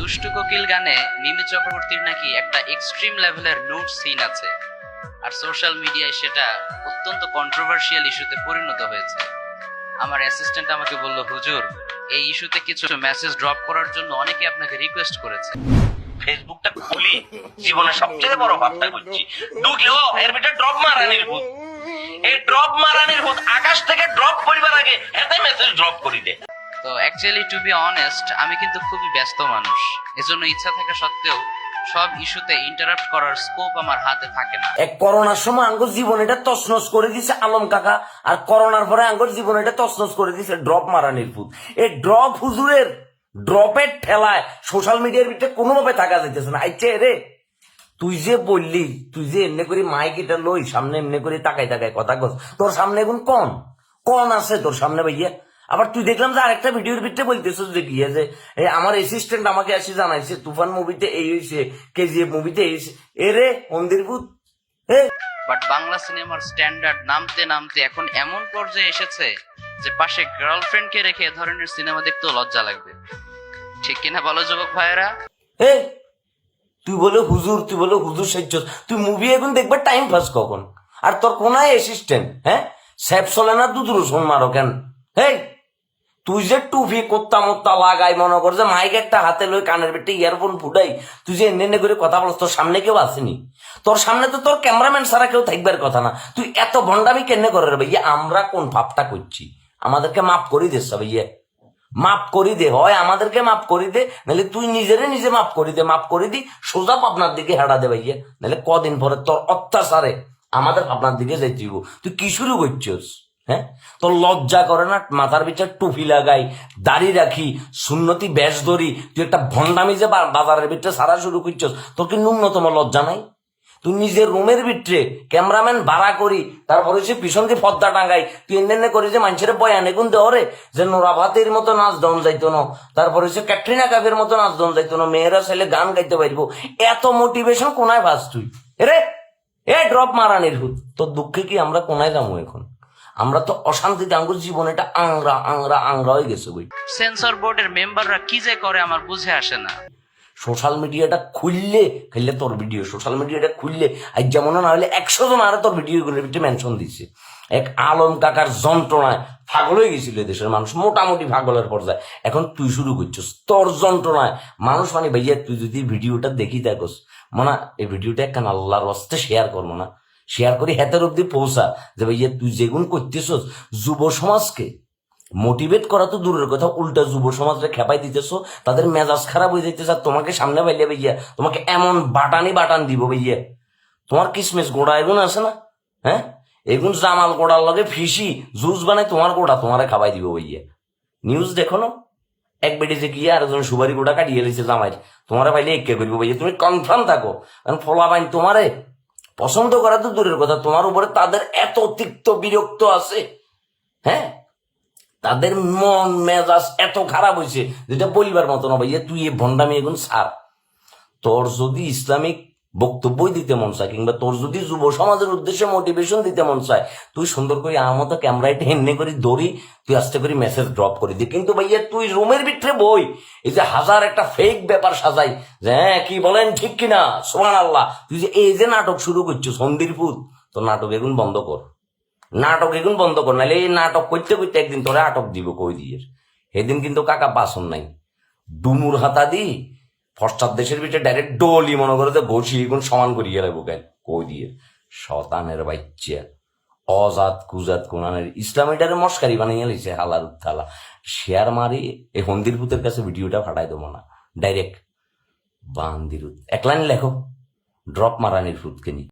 দুষ্টু কোকিল গানে মিমি চক্রবর্তীর নাকি একটা এক্সট্রিম লেভেলের নোট সিন আছে। আর সোশ্যাল মিডিয়ায় সেটা অত্যন্ত কন্ট্রোভার্সিয়াল ইস্যুতে পরিণত হয়েছে। আমার অ্যাসিস্ট্যান্ট আমাকে বলল, হুজুর, এই ইস্যুতে কিছু মেসেজ ড্রপ করার জন্য অনেকে আপনাকে রিকোয়েস্ট করেছে। ফেসবুকটা খুলি, জীবনের সবচেয়ে বড় ভাবটা করছি ঢুকলে, ও, এর ভিতরে ড্রপ মারানির ভূত। এই ড্রপ মারানির ভূত আকাশ থেকে ড্রপ করিবার আগে এতে মেসেজ ড্রপ করি দে তো অ্যাকচুয়ালি টু বি অনেস্ট আমি কিন্তু খুবই ব্যস্ত মানুষ। এজন্য ইচ্ছা থাকা সত্ত্বেও সব ইস্যুতে ইন্টারাপ্ট করার স্কোপ আমার হাতে থাকে না। এক করোনার সময় আঙ্গুর জীবন এটা তছনছ করে দিছে আলম কাকা, আর করোনার পরে আঙ্গুর জীবন এটা তছনছ করে দিছে ড্রপ মারানির ফুট এই ড্রপ হুজুরের ড্রপের ঠেলায় সোশ্যাল মিডিয়ার ভিতরে কোনোভাবে থাকা যাইতেছে না। আইছে রে, তুই যে বললি, তুই যে এমনি করে মাইক এটা লই, সামনে এমনি করে তাকাই তাকাই কথা কস, তোর সামনে এখন কন? কন আছে তোর সামনে ভাইয়া? আবার তুই দেখলাম যে আরেকটা ভিডিওর ভিতরে বলতেছিস যে গিয়ে যে আমার অ্যাসিস্ট্যান্ট আমাকে এসে জানাইছে তুফান মুভিতে এই হয়েছে কেজিএফ মুভিতে এই এ রে মন্দিরভূত এ। বাট বাংলা সিনেমার স্ট্যান্ডার্ড নামতে নামতে এখন এমন পর্যায়ে এসেছে যে পাশে গার্লফ্রেন্ডকে রেখে এ ধরনের সিনেমা দেখতেও লজ্জা লাগবে। ঠিক কিনা বলো যুবক ভাইয়েরা? এ তুই বলে হুজুর তুই বলে হুজুর সেজ তুই মুভি এখন দেখবে টাইম পাস কখন? আর তোর কোনায় অ্যাসিস্ট্যান্ট হ্যাঁ? স্যাপ চলে না দুধ রসুন মারো কেন? হেই তুই যে টুপি কোত্তা মোত্তা লাগাই, মনে কর যে মাইক একটা হাতে লই কানের বেটে ইয়ারফোন ফুটাই, তুই যে এনে করে কথা বলছ তোর সামনে কেউ আসেনি। তোর সামনে তো তোর ক্যামেরাম্যান ছাড়া কেউ থাকবার কথা না। তুই এত ভণ্ডামি কেন করে রে ভাইয়া? আমরা কোন ভাবটা করছি? আমাদেরকে মাফ করি দে ভাইয়া মাফ করি দে, হয় আমাদেরকে মাফ করি দে, নাহলে তুই নিজেরে নিজে মাফ করি দে, মাফ করি দি, সোজা পাবনার দিকে হেঁড়া দে ভাইয়া। নাহলে কদিন পরে তোর অত্যাচারে আমাদের পাবনার দিকে যাইতে তুই কি শুরু করছিস? হ্যাঁ? তোর লজ্জা করে না, মাথার পিছনে টুপি লাগাই, দাড়ি রাখি, সুন্নতি ব্যাস ধরি, তুই একটা ভণ্ডামি যে বাজারের ভিতরে সারা শুরু করছিস, তোর কি ন্যূনতম লজ্জা নাই? তুই নিজের রুমের ভিতরে ক্যামেরাম্যান ভাড়া করি, তারপরে সে পিছন দিয়ে পদ্মা টাঙ্গাই তুই এনে করে যে মানুষের বয়ান এগুন দেওয়ারে যে নোরাভাতের মতো নাচ দন যাইতো না, তারপরে সে ক্যাটরিনা কাফের মতো নাচ দন যাইতো না, মেয়েরা ছেলে গান গাইতে পারব, এত মোটিভেশন কোনায় ভাস তুই? রে, এ ড্রপ মারানির হুত তোর দুঃখে কি আমরা কোনায় যাব এখন? আমরা তো অশান্তিতে আঙ্গুর জীবন এটা আংরা আংরা আংরা হয়ে গেছে বই সেন্সর বোর্ডের মেম্বাররা কি যে করে আমার বুঝে আসে না। সোশ্যাল মিডিয়াটা খুললে খেললে তোর ভিডিও সোশ্যাল মিডিয়াটা খুললে আজ যেমন না হলে একশো জন আরে তোর ভিডিওগুলোর ভিতরে মেনশন দিছে। এক আলম কাকার যন্ত্রণায় পাগল হয়ে গেছিল দেশের মানুষ মোটামুটি পাগলের পর্যায়ে। এখন তুই শুরু করছিস তোর যন্ত্রণায়। মানুষ মানে ভাইয়া তুই যদি ভিডিওটা দেখি দেখোস মানে এই ভিডিওটা একখান আল্লাহর হস্তে শেয়ার করব না। শেয়ার করি হাতের অব্দি পৌঁছা। যে ভাইয়া, তুই যেগুন করতেছস যুব সমাজকে মোটিভেট করা তো দূরের কথা, উল্টা যুব সমাজকে খেপাই দিতেছো, তাদের মেজাজ খারাপ হয়ে যাইতেছে আর তোমাকে সামনে পাইলে ভাইয়া, তোমাকে এমন বাটানি বাটান দিব ভাইয়া। তোমার কিসমিস গোড়া এগুন আছে না? হ্যাঁ? এগুন জামাল গোড়ার লগে ফিসি, জুস বানাই তোমার গোড়া তোমারে খাবাই দিব ভাইয়া। নিউজ দেখো না? এক বেডিতে গিয়ে আর একজন সুবারি গোটা কাটিয়ে লিছে জামাই, তোমারে পাইলে একে করব ভাইয়া। তুমি কনফার্ম থাকো, কারণ ফলা বাইন তোমারে। পছন্দ করা তো দূরের কথা, তোমার উপরে তাদের এত তিক্ত বিরক্ত আছে হ্যাঁ? তাদের মন, মেজাজ এত খারাপ হয়েছে, যেটা বলিবার মতো না ভাইয়া, তুই এ ভণ্ডামি এখন সার। তোর যদি ইসলামিক বক্তব্যই দিতে মন চায় কিংবা তোর যদি যুব সমাজের উদ্দেশ্যে মোটিভেশন দিতে মন চায়, তুই সুন্দর করে আমার মতো ক্যামেরাটা এমনি করে দৌড়ি, তুই আস্তে করে মেসেজ ড্রপ করে দি। কিন্তু ভাইয়া, তুই রুমের ভিতরে বই, এই যে হাজার একটা ফেক ব্যাপার সাজাই, যে হ্যাঁ কি বলেন, ঠিক কিনা? সোহান আল্লাহ তুই যে এই যে নাটক শুরু করছিস সন্দিরপুর তোর নাটক এগুন বন্ধ কর। নাটক এগুন বন্ধ কর, নাহলে এই নাটক করতে করতে একদিন তোরে আটক দিব কই দিয়ে। সেদিন কিন্তু কাকা বাসন নাই। ডুমুর হাতা দি ফস্টার দেশের ভিতরে ডাইরেক্ট ডলি মনে করে তো বসি কোন সমান করি গেলে বুকে কই দিয়ে? শতানের বাচ্চা। অজাত কুজাত কোনানের ইসলামীটারে মস্কারি বানিয়ে লিছে হালার উত্তালা শেয়ার মারি, এই হন্দির ভূতের কাছে ভিডিওটা ফাটাই দেবো না। ডাইরেক্ট বান্দির এক লাইন লেখো। ড্রপ মারানির ফুতকে নি